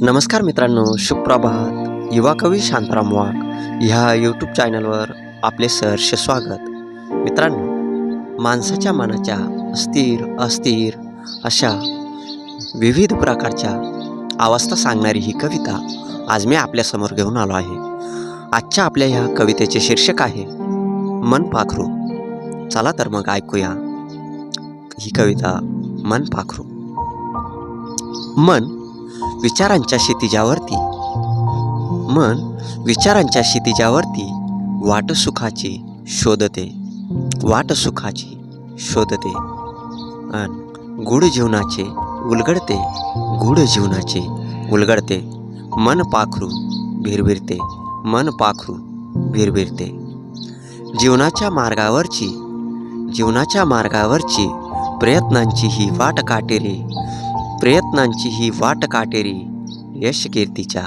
नमस्कार मित्रांनो सुप्रभात युवा कवी शांताराम वाघ ह्या यूट्यूब चॅनलवर आपले सहर्ष स्वागत. मित्रांनो माणसाच्या मनाच्या स्थिर अस्थिर अशा विविध प्रकारच्या अवस्था सांगणारी ही कविता आज मी आपल्यासमोर घेऊन आलो आहे. आजच्या आपल्या ह्या कवितेचे शीर्षक आहे मन पाखरू. चला तर मग ऐकूया ही कविता मन पाखरू. मन विचारांच्या क्षितिजावरती. मन विचारांच्या क्षितिजावरती वाट सुखाची शोधते. वाट सुखाची शोधते. अन गूढ जीवनाचे उलगडते. गूढ जीवनाचे उलगडते. मन पाखरू भिरभिरते. मन पाखरू भिरभिरते. जीवनाच्या मार्गावरची जीवनाच्या मार्गावरची प्रयत्नांची ही वाट काटेरी. प्रयत्नांची ही वाट काटेरी. यश कीर्तीच्या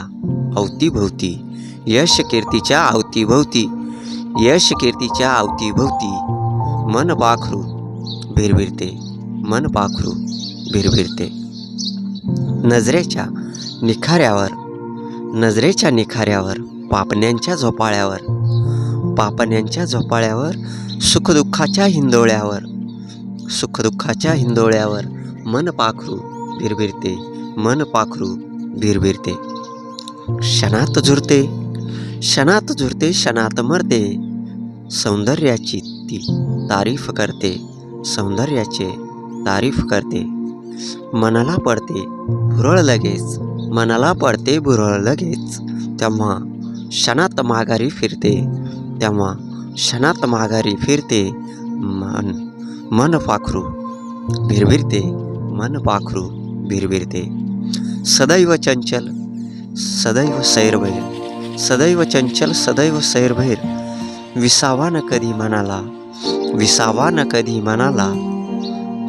अवतीभोवती. यश कीर्तीच्या अवतीभोवती. यश कीर्तीच्या अवतीभोवती. मन पाखरू भिरभिरते. मन पाखरू भिरभिरते. नजरेच्या निखाऱ्यावर. नजरेच्या निखाऱ्यावर. पापण्यांच्या झोपाळ्यावर. पापण्यांच्या झोपाळ्यावर. सुखदुःखाच्या हिंदोळ्यावर. सुखदुःखाच्या हिंदोळ्यावर. मन पाखरू भिरभिरते मन पाखरू भिरभिरते. क्षणात झुरते क्षणात झुरते क्षणात मरते. सौंदर्याची ती तारीफ करते सौंदर्याचे तारीफ करते. मनाला पडते भुरळ लगेच मनाला पडते भुरळ लगेच. तेव्हा क्षणात माघारी फिरते तेव्हा क्षणात माघारी फिरते. मन मन पाखरू भिरभिरते मन पाखरू भिरभिरते. सदैव चंचल सदैव सैरभैर सदैव चंचल सदैव सैरभैर विसावा न कधी मनाला विसावा न कधी मनाला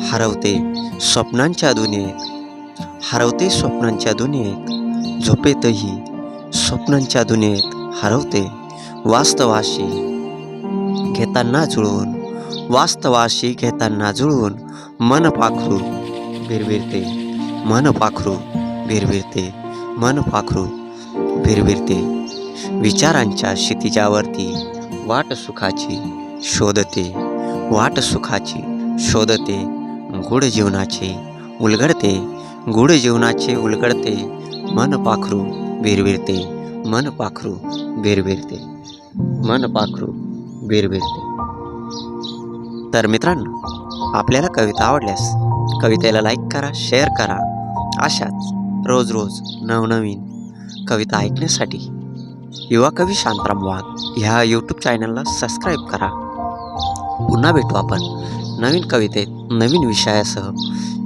हरवते स्वप्नांच्या दुनियेत हरवते स्वप्नांच्या दुनियेत झोपेतही स्वप्नांच्या दुनियेत हरवते वास्तवाशी घेताना जुळून वास्तवाशी घेताना जुळून मन पाखरू भिरभिरते. मन पाखरू भिरभिरते मन पाखरू भिरभिरते विचारांच्या क्षितिजावरती वाट सुखाची शोधते वाट सुखाची शोधते. गूढ जीवनाचे उलगडते गूढ जीवनाचे उलगडते. मन पाखरू भिरभिरते मन पाखरू भिरभिरते मन पाखरू भिरभिरते तर मित्रांनो आपल्याला कविता आवडल्यास कवितेला लाईक करा शेअर करा. अशाच रोज रोज नवनवीन कविता ऐकण्यासाठी युवा कवी शांताराम वाघ ह्या यूट्यूब चॅनलला सबस्क्राईब करा. पुन्हा भेटू आपण नवीन कवितेत नवीन विषयासह.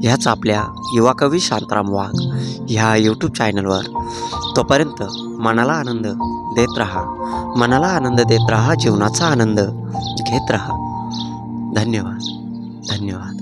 ह्याच आपल्या युवा कवी शांताराम वाघ ह्या यूट्यूब चॅनलवर तोपर्यंत मनाला आनंद देत राहा. मनाला आनंद देत राहा जीवनाचा आनंद घेत राहा. धन्यवाद. धन्यवाद.